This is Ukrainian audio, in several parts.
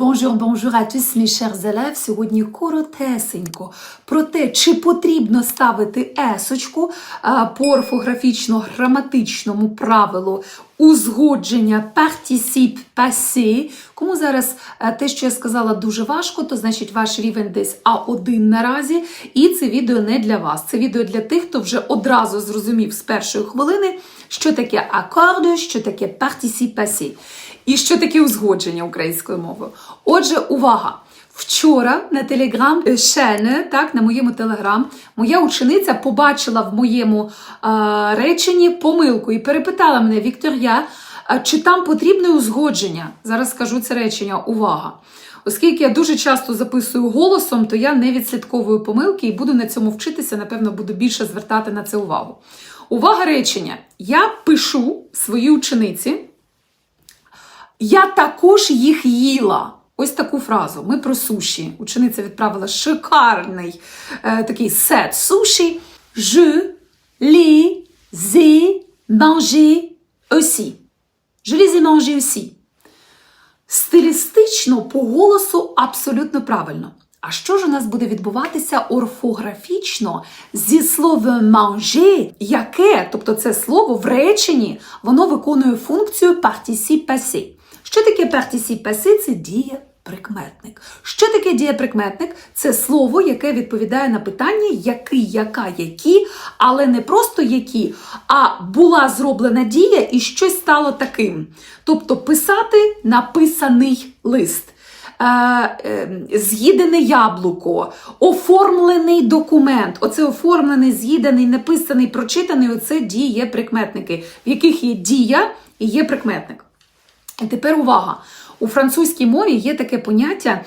Bonjour, бонжур, à tous, mes chers élèves. Сьогодні коротесенько про те, чи потрібно ставити есочку по орфографічно-граматичному правилу узгодження participe passé. Кому зараз те, що я сказала, дуже важко, то значить ваш рівень десь А1 наразі. І це відео не для вас. Це відео для тих, хто вже одразу зрозумів з першої хвилини, що таке акорди, що таке participe passé. І що таке узгодження українською мовою? Отже, увага! Вчора на телеграм Шене, так, на моєму телеграм, моя учениця побачила в моєму е, реченні помилку і перепитала мене, Вікторія, а чи там потрібне узгодження? Зараз скажу це речення. Увага! Оскільки я дуже часто записую голосом, то я не відслідковую помилки і буду на цьому вчитися, напевно, буду більше звертати на це увагу. Увага речення! Я пишу своїй учениці. Я також їх їла. Ось таку фразу. Ми про суші. Учениця відправила шикарний е, такий сет суші. Je les ai mangés aussi. Je les ai mangés aussi. Стилістично по голосу абсолютно правильно. А що ж у нас буде відбуватися орфографічно зі словом manger, яке, тобто це слово в реченні, воно виконує функцію participe passé. Що таке participe passé? Це дієприкметник. Що таке дієприкметник? Це слово, яке відповідає на питання який, яка, які, але не просто які, а була зроблена дія і щось стало таким. Тобто писати написаний лист. Е, е, З'їдене яблуко, оформлений документ. Оце оформлений, з'їдений, написаний, прочитаний оце дієприкметники, в яких є дія і є прикметник. І тепер увага! У французькій мові є таке поняття,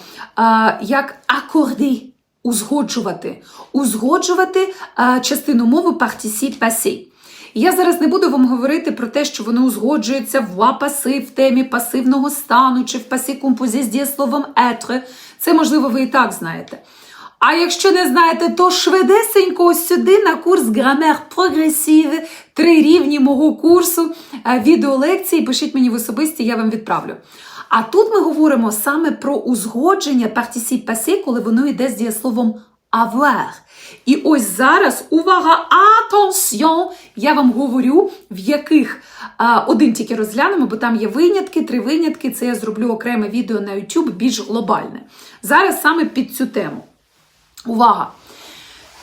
як акорди, узгоджувати. Узгоджувати а, частину мови participe passé. Я зараз не буду вам говорити про те, що воно узгоджується в ва паси в темі пасивного стану чи в пасі композі з дієсловом être. Це, можливо, ви і так знаєте. А якщо не знаєте, то швидесенько сюди на курс Грамер Прогресів, три рівні мого курсу е, відеолекції. Пишіть мені в особисті, я вам відправлю. А тут ми говоримо саме про узгодження participe passé, коли воно йде з дієсловом avoir. І ось зараз, увага, attention, я вам говорю, в яких а, один тільки розглянемо, бо там є винятки, три винятки. Це я зроблю окреме відео на YouTube, більш глобальне. Зараз саме під цю тему. Увага!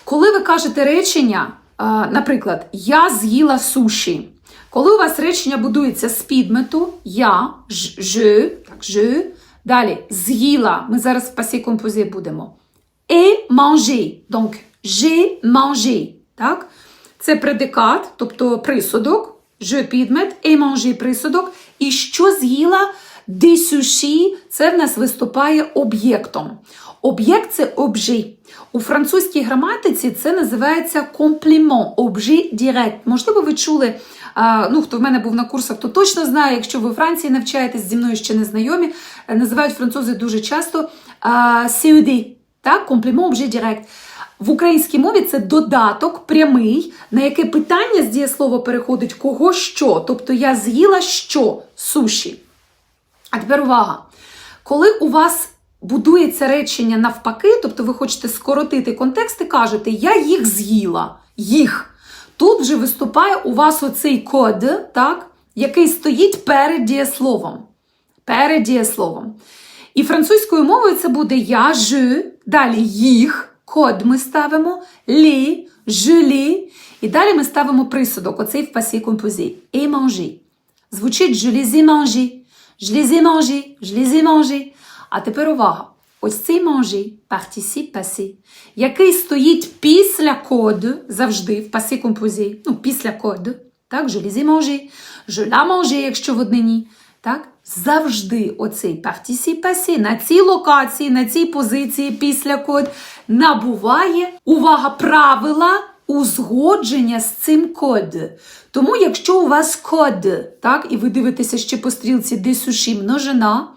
Коли ви кажете речення, а, наприклад, я з'їла суші. Коли у вас речення будується з підмету, я, ж, так, ж, далі з'їла, ми зараз в пасі композі будемо. Et manger. Donc, j'ai mangé. Так? Це предикат, тобто присудок, je підмет, et manger присудок. І що з'їла sushis, це в нас виступає об'єктом. Об'єкт це objet. У французькій граматиці це називається комплімент, objet direct. Можливо, ви чули, ну, хто в мене був на курсах, то точно знає, якщо ви у Франції навчаєтесь зі мною ще не знайомі, е, називають французи дуже часто CED, так, комплімент, objet direct. В українській мові це додаток прямий, на яке питання з дієслова переходить кого що. Тобто я з'їла що суші. А тепер увага. Коли у вас будується речення навпаки, тобто ви хочете скоротити контекст і кажете, я їх з'їла, їх. Тут вже виступає у вас оцей код, так, який стоїть перед дієсловом. Перед дієсловом. І французькою мовою це буде я, ж, далі їх, код ми ставимо, лі, жилі, і далі ми ставимо присудок, оцей в пасі композі. Et manger. Звучить je les ai mangés, je les ai mangés, je les ai mangés. А тепер увага. Ось цей manger, participe passé, який стоїть після коду завжди в пасі композі, ну, після коду, так, je les ai mangés, je la mangé, якщо в однині, так, завжди оцей participe passé на цій локації, на цій позиції після код набуває, увага, правила узгодження з цим код. Тому, якщо у вас код, так, і ви дивитеся ще по стрілці де суші множина,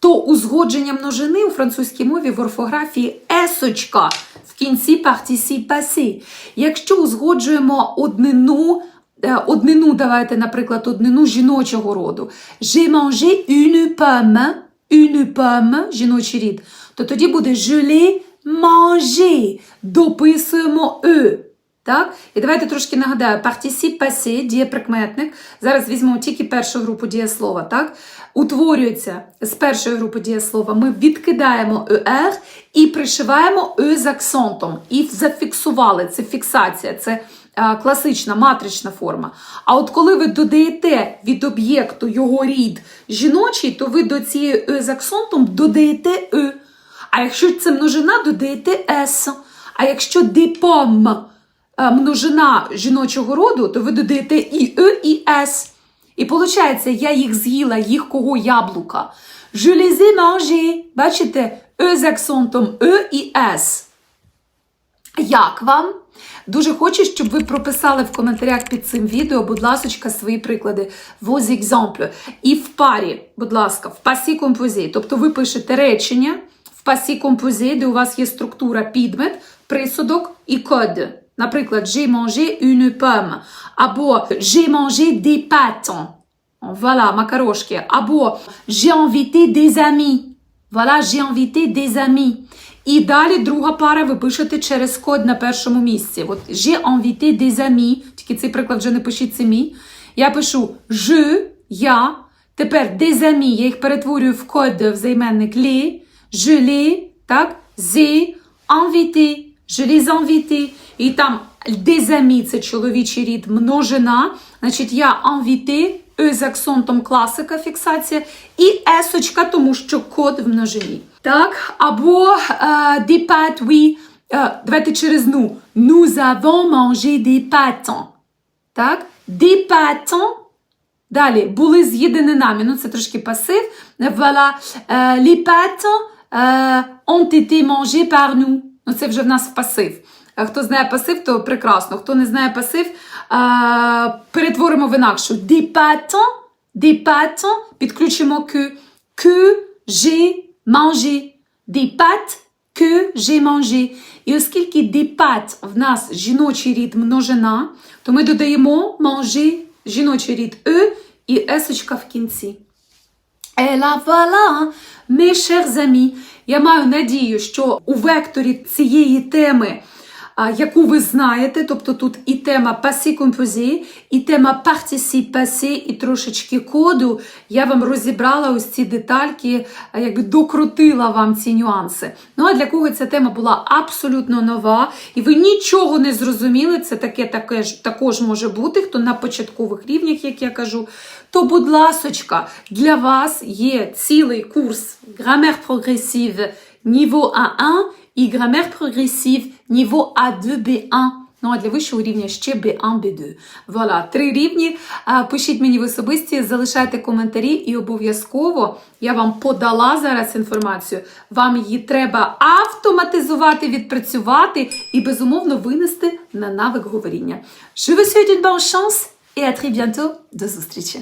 то узгодження множини у французькій мові в орфографії есочка в кінці participe passé. Якщо узгоджуємо однину, е, однину, давайте, наприклад, однину жіночого роду. J'ai mangé une pomme. une pomme, жіночий рід, то тоді буде je l'ai mangé. Дописуємо «e». Так? І давайте трошки нагадаю, participe passé, дієприкметник. Зараз візьмемо тільки першу групу дієслова. Так? Утворюється з першої групи дієслова. Ми відкидаємо «er» і пришиваємо «e» з акцентом. І зафіксували. Це фіксація, це е, класична матрична форма. А от коли ви додаєте від об'єкту його рід жіночий, то ви до цієї «e» з акцентом додаєте «e». А якщо це множина, додаєте «s». А якщо е, множина жіночого роду, то ви додаєте і «e», і «s». І виходить, я їх з'їла, їх кого яблука. Je les ai mangés. Бачите, «e» з акцентом «e» і «s». Як вам? Дуже хочу, щоб ви прописали в коментарях під цим відео, будь ласка, свої приклади, vos exemples. І в парі, будь ласка, в пасі композі. Тобто ви пишете речення в пасі композі, де у вас є структура підмет, присудок і код. Наприклад, j'ai mangé une pomme. Або j'ai mangé des pâtes. Voilà, макарошки. Або j'ai invité des amis. Voilà, j'ai invité des amis. І далі друга пара ви пишете через код на першому місці. От j'ai invité des amis. Тільки цей приклад вже не пишіть мій. Я пишу je, я. Тепер des amis, я їх перетворюю в код в les. Je les, так, j'ai invité. Je les invité. І там amis – це чоловічий рід, множина. Значить, я invité, е з акцентом класика фіксація, і есочка, тому що код в множині. Так, або pâtes, oui. Е, давайте через ну. Nous avons mangé des pâtes. Так, des pâtes. Далі, були з'їдені нами. Ну, це трошки пасив. Voilà. Е, les pâtes е, ont été mangées par nous. Ну, це вже в нас пасив. Е, Хто знає пасив, то прекрасно. Хто не знає пасив, е, перетворимо в інакшу. Des pâtes, des pâtes, підключимо que, que j'ai mangé. Des pâtes que j'ai mangé. І оскільки des pâtes в нас жіночий рід множина, то ми додаємо manger, жіночий рід e і есочка в кінці. Et la voilà, mes chers amis. Я маю надію, що у векторі цієї теми, яку ви знаєте, тобто тут і тема passé composé, і тема participe passé, і трошечки коду, я вам розібрала ось ці детальки, якби докрутила вам ці нюанси. Ну а для кого ця тема була абсолютно нова, і ви нічого не зрозуміли, це таке, таке ж також може бути, хто на початкових рівнях, як я кажу, то, будь ласочка, для вас є цілий курс Grammaire progressive niveau A1 і Grammaire progressive niveau A2 B1. Ну, а для вищого рівня ще B1, B2. Voilà, три рівні. Пишіть мені в особисті, залишайте коментарі і обов'язково я вам подала зараз інформацію. Вам її треба автоматизувати, відпрацювати і, безумовно, винести на навик говоріння. Je vous souhaite une bonne chance et à très bientôt. До зустрічі!